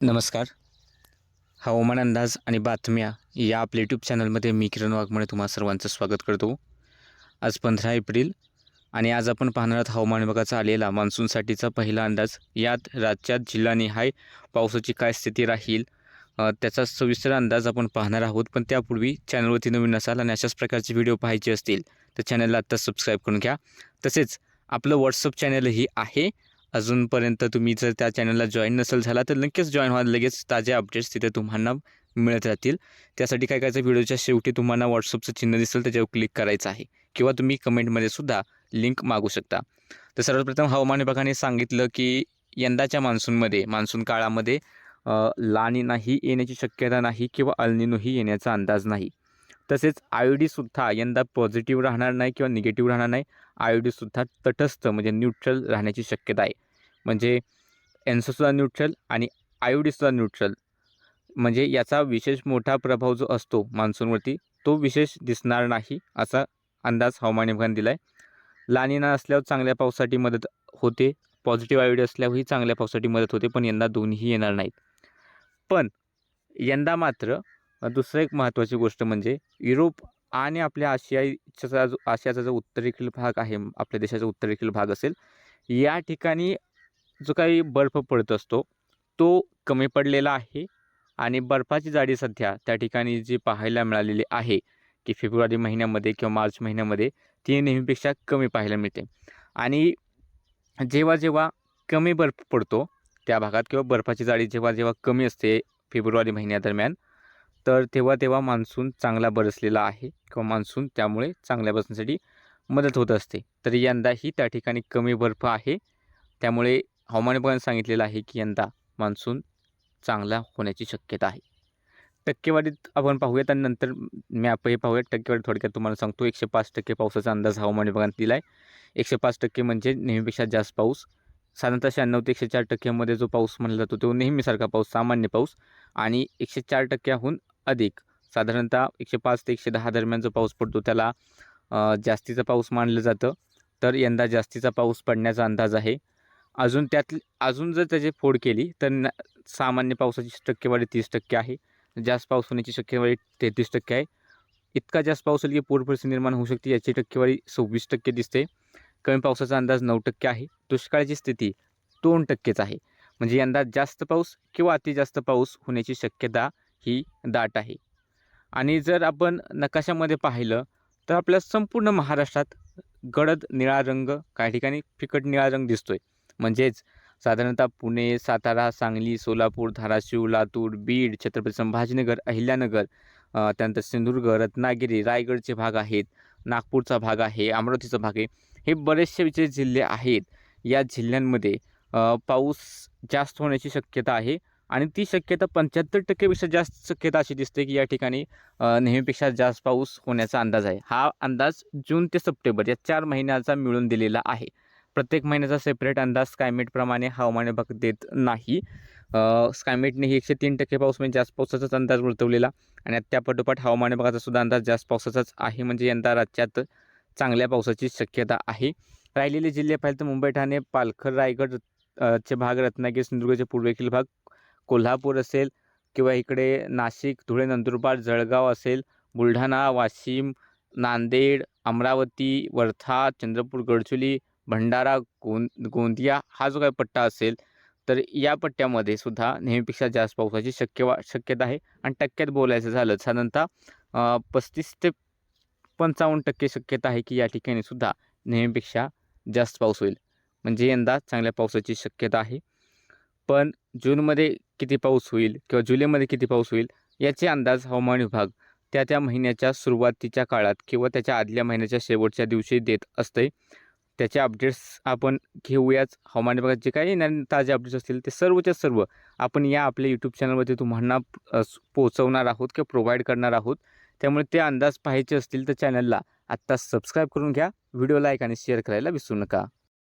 नमस्कार. हवामान अंदाज आणि बातम्या या आपल्या यूट्यूब चॅनलमध्ये मी किरण वाघमळे तुम्हा सर्वांचं स्वागत करतो. आज पंधरा एप्रिल आणि आज आपण पाहणार आहोत हवामान विभागाचा आलेला मान्सूनसाठीचा पहिला अंदाज. यात राज्यात जिल्हानिहाय पावसाची काय स्थिती राहील त्याचा सविस्तर अंदाज आपण पाहणार आहोत. पण त्यापूर्वी चॅनलवरती नवीन असाल आणि अशाच प्रकारचे व्हिडिओ पाहायचे असतील तर चॅनलला आत्ता सबस्क्राईब करून घ्या. तसेच आपलं व्हॉट्सअप चॅनलही आहे. अजूनपर्यंत तुम्ही जर त्या चॅनलला जॉईन नसेल झाला तर नक्कीच जॉईन व्हा. लगेच ताजे अपडेट्स तिथे तुम्हाला मिळत राहतील. त्यासाठी काय करायचं व्हिडिओच्या शेवटी तुम्हाला व्हॉट्सअपचं चिन्ह दिसेल त्याच्यावर क्लिक करायचं आहे. किंवा तुम्ही कमेंटमध्ये सुद्धा लिंक मागू शकता. तर सर्वप्रथम हवामान विभागाने सांगितलं की यंदाच्या मान्सूनमध्ये मान्सून काळामध्ये लाणी लानिनाही येण्याची शक्यता नाही किंवा अल्निनोही येण्याचा अंदाज नाही. तसेच आयडीसुद्धा यंदा पॉझिटिव्ह राहणार नाही किंवा निगेटिव्ह राहणार नाही. आय तटस्थ म्हणजे न्यूट्रल राहण्याची शक्यता आहे. म्हणजे एन्सोसुद्धा न्यूट्रल आणि आय डीसुद्धा न्यूट्रल म्हणजे याचा विशेष मोठा प्रभाव जो असतो मान्सूनवरती तो विशेष दिसणार नाही असा अंदाज हवामान विभागाने दिला आहे लानिना असल्यावर चांगल्या पावसासाठी मदत होते. पॉझिटिव्ह आयोडी असल्यावरही चांगल्या पावसासाठी मदत होते पण यंदा दोन्हीही येणार नाहीत. पण यंदा मात्र दुसरं एक महत्त्वाची गोष्ट म्हणजे युरोप आणि आपल्या आशियाचा जो आशियाचा जो उत्तरेकडील भाग आहे आपल्या देशाचा उत्तरेकडील भाग असेल या ठिकाणी जो काही बर्फ पडत असतो तो कमी पडलेला आहे आणि बर्फाची जाडी सध्या त्या ठिकाणी जी पाहायला मिळालेली आहे की फेब्रुवारी महिन्यामध्ये किंवा मार्च महिन्यामध्ये ती नेहमीपेक्षा कमी पाहायला मिळते. आणि जेव्हा जेव्हा कमी बर्फ पडतो त्या भागात किंवा बर्फाची जाडी जेव्हा जेव्हा कमी असते फेब्रुवारी महिन्यादरम्यान तर तेव्हा तेव्हा मान्सून चांगला बरसलेला आहे किंवा मान्सून त्यामुळे चांगल्या बसण्यासाठी मदत होत असते. तर यंदाही त्या ठिकाणी कमी बर्फ आहे. त्यामुळे हवामान विभागाने सांगितलेलं आहे की यंदा मान्सून चांगला होण्याची शक्यता आहे. टक्केवारीत आपण पाहूयात आणि नंतर मॅपही पाहूयात. टक्केवारी थोडक्यात तुम्हाला सांगतो. एकशे पाच टक्के पावसाचा अंदाज हवामान विभागाने दिला आहे एकशे पाच टक्के म्हणजे नेहमीपेक्षा जास्त पाऊस. साधारणतः शहाण्णव ते एकशे चार टक्क्यामध्ये जो पाऊस म्हणला जातो तो नेहमीसारखा पाऊस सामान्य पाऊस. आणि एकशे चार टक्क्याहून अधिक. साधारणतः एकशे पाच ते एकशे दहा दरम्यान जो पाऊस पडतो त्याला जास्तीचा पाऊस मानलं जातं. तर यंदा जास्तीचा पाऊस पडण्याचा अंदाज आहे. अजून त्यात अजून जर त्याची फोड केली तर न सामान्य पावसाची टक्केवारी तीस टक्के आहे. जास्त पाऊस होण्याची शक्यवारी तेहतीस टक्के आहे. इतका जास्त पाऊस होईल की पूर परिस्थिती निर्माण होऊ शकते याची टक्केवारी सव्वीस टक्के दिसते. कमी पावसाचा अंदाज नऊ टक्के आहे. दुष्काळाची स्थिती दोन टक्केच आहे. म्हणजे यंदा जास्त पाऊस किंवा अति जास्त पाऊस होण्याची शक्यता ही दाट आहे. आणि जर आपण नकाशामध्ये पाहिलं तर आपल्या संपूर्ण महाराष्ट्रात गडद निळा रंग काही ठिकाणी फिकट निळा रंग दिसतोय. म्हणजेच साधारणतः पुणे सातारा सांगली सोलापूर धाराशिव लातूर बीड छत्रपती संभाजीनगर अहिल्यानगर त्यानंतर सिंधुदुर्ग रत्नागिरी रायगडचे भाग आहेत नागपूरचा भाग आहे अमरावतीचा भाग आहे. हे बरेचसे जे जिल्हे आहेत. या जिल्ह्यांमध्ये पाऊस जास्त होण्याची शक्यता आहे. आणि ती शक्यता पंच्याहत्तर टक्केपेक्षा जास्त शक्यता अशी दिसते की या ठिकाणी नेहमीपेक्षा जास्त पाऊस होण्याचा अंदाज आहे. हा अंदाज जून ते सप्टेंबर या चार महिन्याचा मिळून दिलेला आहे. प्रत्येक महिन्याचा सेपरेट अंदाज स्कायमेटप्रमाणे हवामान विभाग देत नाही. स्कायमेटने ही एकशे तीन टक्के पाऊस म्हणजे जास्त पावसाचाच अंदाज वर्तवलेला आणि त्यापाठोपाठ हवामान विभागाचा सुद्धा अंदाज जास्त पावसाचाच आहे. म्हणजे यंदा राज्यात चांगल्या पावसाची शक्यता आहे. राहिलेले जिल्हे पाहिले तर मुंबई ठाणे पालघर रायगड चे भाग रत्नागिरी सिंधुदुर्गचे पूर्वेखील भाग कोल्हापूर असेल किंवा इकडे नाशिक धुळे नंदुरबार जळगाव असेल बुलढाणा वाशिम नांदेड अमरावती वर्धा चंद्रपूर गडचुली भंडारा गों गोंदिया हा जो काही पट्टा असेल तर या पट्ट्यामध्ये सुद्धा नेहमीपेक्षा जास्त पावसाची शक्यवा शक्यता आहे. आणि टक्क्यात बोलायचं झालं साधारणतः पस्तीस ते पंचावन्न टक्के शक्यता आहे की या ठिकाणी सुद्धा नेहमीपेक्षा जास्त पाऊस होईल. म्हणजे यंदा चांगल्या पावसाची शक्यता आहे. पण जूनमध्ये किती पाऊस होईल किंवा जुलैमध्ये किती पाऊस होईल याचे अंदाज हवामान विभाग त्या त्या महिन्याच्या सुरुवातीच्या काळात किंवा त्याच्या आदल्या महिन्याच्या शेवटच्या दिवशी देत असते त्याचे अपडेट्स आपण घेऊयाच. हवामान विभागात जे काही येणारे ताजे अपडेट्स असतील ते सर्वच्या सर्व आपण या आपल्या यूट्यूब चॅनलवरती तुम्हाला पोहोचवणार आहोत किंवा प्रोव्हाइड करणार आहोत. त्यामुळे ते अंदाज पाहायचे असतील तर चॅनलला आत्ता सबस्क्राईब करून घ्या. व्हिडिओ लाईक आणि शेअर करायला विसरू नका.